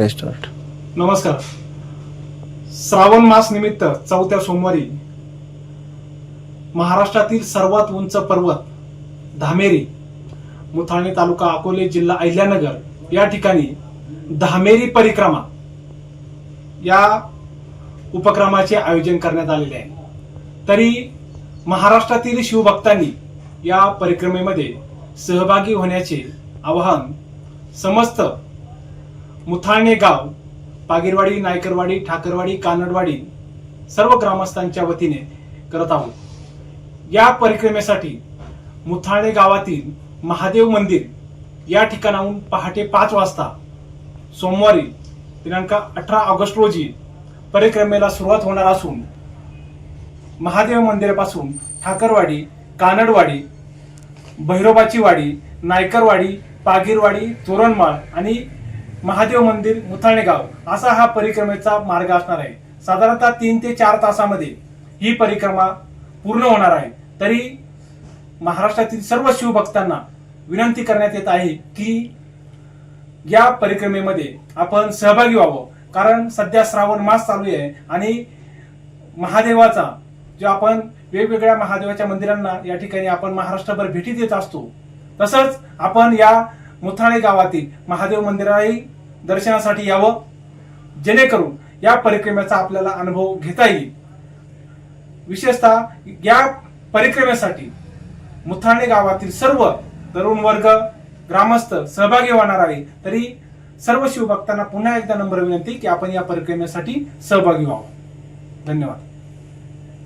Restaurant नमस्कार. श्रावण मास निमित्त चौथ्या सोमवारी महाराष्ट्रातील सर्वात उंच पर्वत धामेरी मुथाणे तालुका अकोले जिल्हा अहिल्यानगर या ठिकाणी धामेरी परिक्रमा या उपक्रमाचे आयोजन करण्यात आलेले आहे. तरी महाराष्ट्रातील शिवभक्तांनी या परिक्रमेमध्ये सहभागी होण्याचे आवाहन समस्त मुथाणे गाव पागीरवाडी नायकरवाडी ठाकरवाडी कानडवाडी सर्व ग्रामस्थांच्या वतीने करत आहोत. या परिक्रमेसाठी मुथाणे गावातील महादेव मंदिर या ठिकाणाहून पहाटे पाच वाजता सोमवारी दिनांक अठरा ऑगस्ट रोजी परिक्रमेला सुरुवात होणार असून महादेव मंदिरापासून ठाकरवाडी कानडवाडी भैरोबाची वाडी नायकरवाडी पागीरवाडी तोरणमाळ आणि महादेव मंदिर मुथाणे गाव असा हा परिक्रमेचा मार्ग असणार आहे. साधारणतः तीन ते चार तासामध्ये ही परिक्रमा पूर्ण होणार आहे. तरी महाराष्ट्रातील सर्व शिवभक्तांना विनंती करण्यात येत आहे की या परिक्रमेमध्ये आपण सहभागी व्हावं. कारण सध्या श्रावण मास चालू आहे आणि महादेवाचा जो आपण वेगवेगळ्या महादेवाच्या मंदिरांना या ठिकाणी आपण महाराष्ट्रभर भेटी देत असतो. तसंच आपण या मुथाणे गावातील महादेव मंदिराही दर्शनासाठी यावं. जेणेकरून या परिक्रमेचा आपल्याला अनुभव घेता येईल. विशेषतः या परिक्रमेसाठी मुथाणे गावातील सर्व तरुण वर्ग ग्रामस्थ सहभागी होणार आहे. तरी सर्व शिवभक्तांना पुन्हा एकदा नम्र विनंती की आपण या परिक्रमेसाठी सहभागी व्हावं. धन्यवाद.